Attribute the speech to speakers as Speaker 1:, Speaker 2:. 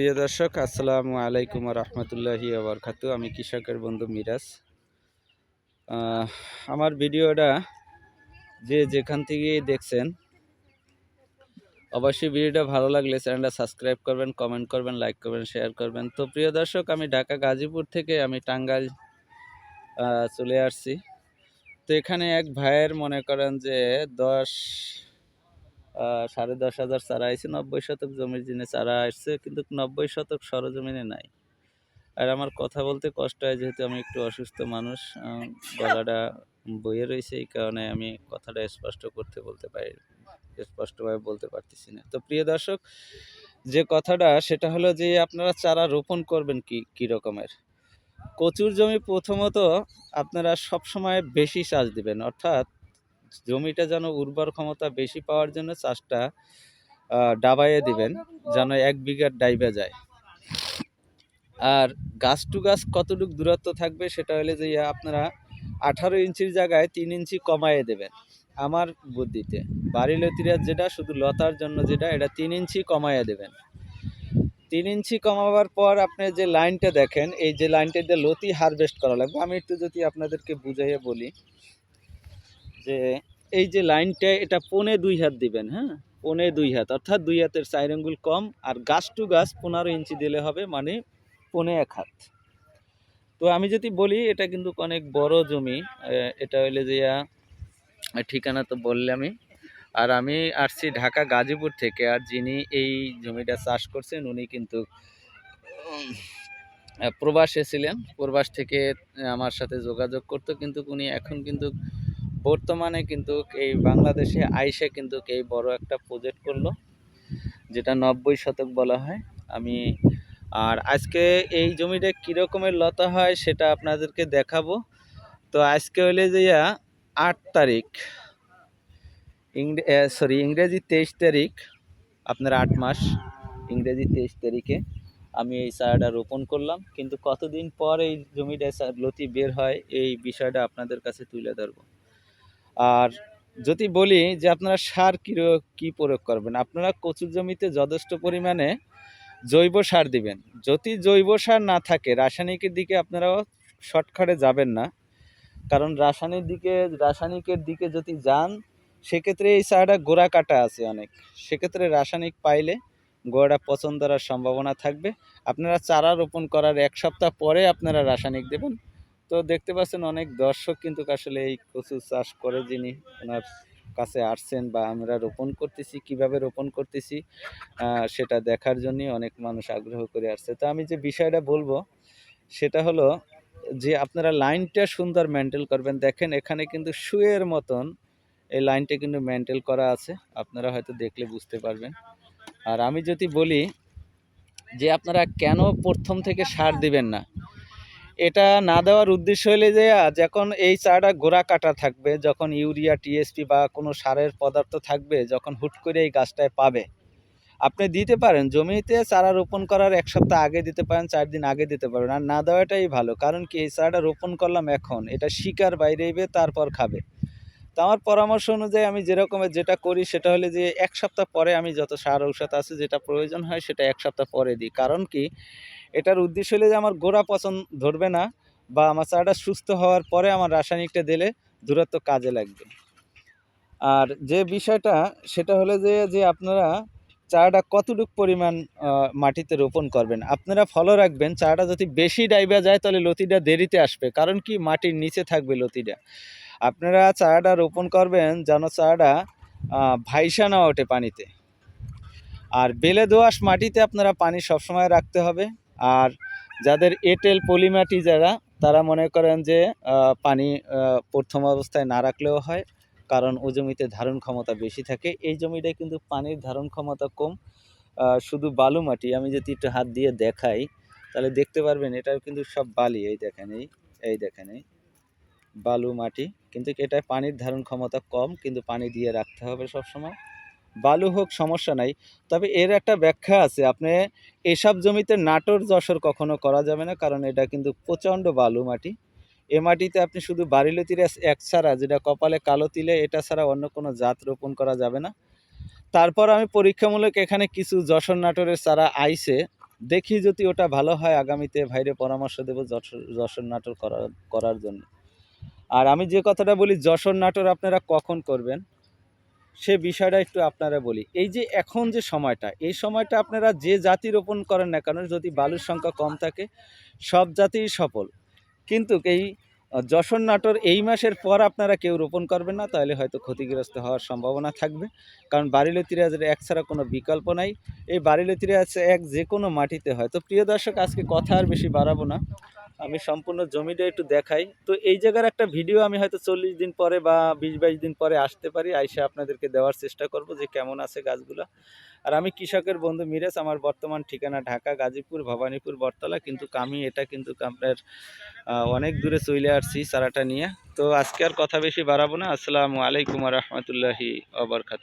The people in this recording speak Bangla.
Speaker 1: প্রিয় দর্শক, আসসালামু আলাইকুম রহমতুল্লাহি আবরকাতু আমি কৃষকের বন্ধু মিরাজ। আমার ভিডিওটা যে যেখান থেকে দেখছেন, অবশ্যই ভিডিওটা ভালো লাগলে চ্যানেলটা সাবস্ক্রাইব করবেন কমেন্ট করবেন লাইক করবেন শেয়ার করবেন। তো প্রিয় দর্শক, আমি ঢাকা গাজীপুর থেকে আমি টাঙ্গাইল চলে আসছি। তো এখানে এক ভাইয়ের মনে করেন যে দশ সাড়ে দশ হাজার চারা আইছে, নব্বই শতক জমির জিনে চারা আসছে, কিন্তু নব্বই শতক সরজমিনে নাই। আর আমার কথা বলতে কষ্ট হয়, যেহেতু আমি একটু অসুস্থ মানুষ গলাটা বইয়ে রয়েছে, এই কারণে আমি কথাটা স্পষ্ট করতে বলতে পারি, স্পষ্টভাবে বলতে পারতেছি না। তো প্রিয় দর্শক, যে কথাটা, সেটা হলো যে আপনারা চারা রোপণ করবেন কি, কী রকমের? কচুর জমি প্রথমত আপনারা সবসময় বেশি চাষ দিবেন, অর্থাৎ জমিটা যেন উর্বর ক্ষমতা বেশি পাওয়ার জন্য চাষটা ডাবাইয়ে দিবেন, যেন এক বিঘার ডাইবে যায়। আর গাছ টু গাছ কতটুকু দূরত্ব থাকবে সেটা হলে যে আপনারা আঠারো ইঞ্চির জায়গায় তিন ইঞ্চি কমায়ে দেবেন আমার বুদ্ধিতে। বাড়ি লতিরা যেটা, শুধু লতার জন্য যেটা, এটা তিন ইঞ্চি কমায়ে দেবেন। তিন ইঞ্চি কমাবার পর আপনি যে লাইনটা দেখেন, এই যে লাইনটা দিয়ে লতি হারভেস্ট করা লাগবে। আমি একটু যদি আপনাদেরকে বুঝাইয়ে বলি যে এই যে লাইনটা, এটা পনে দুই হাত দিবেন হ্যাঁ? পনে দুই হাত, অর্থাৎ দুই হাতের চার আঙ্গুল কম আর গাছ টু গাছ পনেরো ইঞ্চি দিলে হবে মানে পনে এক হাত। তো আমি যদি বলি, এটা কিন্তু অনেক বড় জমি এটা হইলে যে ঠিকানা তো বললামই আর আমি আসছি ঢাকা গাজীপুর থেকে, আর যিনি এই জমিটা চাষ করছেন, উনি কিন্তু প্রবাসে ছিলেন। প্রবাস থেকে আমার সাথে যোগাযোগ করতো, কিন্তু উনি এখন কিন্তু বর্তমানে কিন্তু এই বাংলাদেশে আইসে কিন্তু এই বড় একটা প্রজেক্ট করল, যেটা নব্বই শতক বলা হয়। আমি, আর আজকে এই জমিটা কীরকমের লতা হয় সেটা আপনাদেরকে দেখাবো। তো আজকে হলে যে ইয়া, আট তারিখ, ইংরে সরি ইংরেজি তেইশ তারিখ, আপনার আট মাস, ইংরেজি তেইশ তারিখে আমি এই চারাটা রোপণ করলাম। কিন্তু কতদিন পর এই জমিটা, লতি বের হয়, এই বিষয়টা আপনাদের কাছে তুলে ধরবো। আর যদি বলি যে আপনারা সার কী কী প্রয়োগ করবেন? আপনারা কচুর জমিতে যথেষ্ট পরিমাণে জৈব সার দিবেন। যদি জৈব সার না থাকে, রাসায়নিকের দিকে আপনারাও শর্টকাটে যাবেন না। কারণ রাসায়নিক দিকে, রাসায়নিকের দিকে যদি যান, সেক্ষেত্রে এই চারাটা গোড়া কাটা আছে অনেক। সেক্ষেত্রে রাসায়নিক পাইলে গোড়াটা পচন ধরার সম্ভাবনা থাকবে। আপনারা চারা রোপণ করার এক সপ্তাহ পরে আপনারা রাসায়নিক দেবেন। তো দেখতে পাচ্ছেন অনেক দর্শক কিন্তু আসলে এই কচু চাষ করে যিনি ওনার কাছে আসছেন বা আমরা রোপণ করতেছি, কীভাবে রোপণ করতেছি সেটা দেখার জন্যই অনেক মানুষ আগ্রহ করে আসছে। তো আমি যে বিষয়টা বলব, সেটা হলো যে আপনারা লাইনটা সুন্দর মেনটেন করবেন। দেখেন এখানে কিন্তু শুয়ের মতন এই লাইনটা কিন্তু মেনটেন করা আছে। আপনারা হয়তো দেখলে বুঝতে পারবেন। আর আমি যদি বলি যে আপনারা কেন প্রথম থেকে সার দিবেন না? এটা না দেওয়ার উদ্দেশ্য হলে যে যখন এই চাটা গোড়া কাটা থাকবে, যখন ইউরিয়া টিএসপি বা কোনো সারের পদার্থ থাকবে, যখন হুট করে এই গাছটায় পাবে, আপনি দিতে পারেন। জমিতে চারা রোপণ করার এক সপ্তাহ আগে দিতে পারেন, চার দিন আগে দিতে পারেন। আর না দেওয়াটাই ভালো, কারণ কি এই চারাটা রোপণ করলাম এখন, এটা শিকার বাইরে তারপর খাবে। তো আমার পরামর্শ অনুযায়ী আমি যেরকমের যেটা করি সেটা হলে যে এক সপ্তাহ পরে আমি যত সার ঔষধ আছে যেটা প্রয়োজন হয় সেটা এক সপ্তাহ পরে দিই। কারণ কি? এটার উদ্দেশ্য হলে যে আমার গোড়া পছন্দ ধরবে না বা আমার চারাটা সুস্থ হওয়ার পরে আমার রাসায়নিকটা দিলে দূরত্ব কাজে লাগবে। আর যে বিষয়টা সেটা হলো যে যে আপনারা চারাটা কতটুকু পরিমাণ মাটিতে রোপণ করবেন? আপনারা ফলো রাখবেন, চারাটা যদি বেশি ডাইবা যায় তাহলে লতিটা দেরিতে আসবে। কারণ কি? মাটির নিচে থাকবে লতিটা। আপনারা চারাটা রোপণ করবেন যেন চারাটা ভাইসা না ওঠে পানিতে। আর বেলে দোআঁশ মাটিতে আপনারা পানি সবসময় রাখতে হবে। আর যাদের এঁটেল, পলিমাটি যারা, তারা মনে করেন যে পানি প্রথম অবস্থায় না রাখলেও হয়, কারণ ও জমিতে ধারণ ক্ষমতা বেশি থাকে। এই জমিটায় কিন্তু পানির ধারণ ক্ষমতা কম। শুধু বালু মাটি, আমি যদি একটু হাত দিয়ে দেখাই, তাহলে দেখতে পারবেন এটাও কিন্তু সব বালি। এই দেখেন, এই এই দেখেন, এই। বালু, মাটি। কিন্তু এটায় পানির ধারণ ক্ষমতা কম, কিন্তু পানি দিয়ে রাখতে হবে সব সময় বালু হোক, সমস্যা নাই। তবে এর একটা ব্যাখ্যা আছে। আপনি এসব জমিতে নাটোর যশোর কখনো করা যাবে না, কারণ এটা কিন্তু প্রচণ্ড বালু মাটি। এ মাটিতে আপনি শুধু বাড়িলতির এক ছাড়া, যেটা কপালে কালো তিলে, এটা ছাড়া অন্য কোনো জাত রোপণ করা যাবে না। তারপর আমি পরীক্ষামূলক এখানে কিছু যশোর নাটোরের চারা আইছে। দেখি যদি ওটা ভালো হয়, আগামীতে ভাইরে পরামর্শ দেবো যশোর যশোর নাটোর করার করার জন্য। আর আমি যে কথাটা বলি, যশোর নাটোর আপনারা কখন করবেন, সে বিষয়টা একটু আপনারা বলি। এই যে এখন যে সময়টা, এই সময়টা আপনারা যে জাতি রোপণ করেন না কেন, যদি বালুর সংখ্যা কম থাকে, সব জাতিই সফল। কিন্তু এই যশোর নাটোর এই মাসের পর আপনারা কেউ রোপণ করবেন না, তাহলে হয়তো ক্ষতিগ্রস্ত হওয়ার সম্ভাবনা থাকবে। কারণ বারিলতিরাজের এক ছাড়া কোনো বিকল্প নাই। এই বারিলতিরাজ এক যে কোনো মাটিতে হয়। তো প্রিয় দর্শক, আজকে কথা আর বেশি বাড়াবো না। আমি সম্পূর্ণ জমিটা একটু দেখাই। তো এই জায়গার একটা ভিডিও আমি হয়তো চল্লিশ দিন পরে বা বিশ বাইশ দিন পরে আসতে পারি, আইসা আপনাদেরকে দেওয়ার চেষ্টা করব যে কেমন আছে গাছগুলো। আর আমি কৃষকের বন্ধু মিরাজ আমার বর্তমান ঠিকানা ঢাকা, গাজীপুর, ভবানীপুর, বটতলা, কিন্তু আমি এটা কিন্তু আপনার অনেক দূরে চলে আসছি চারাটা নিয়ে। তো আজকে আর কথা বেশি বাড়াবো না। আসসালামু আলাইকুম রহমতুল্লাহি আবরকাত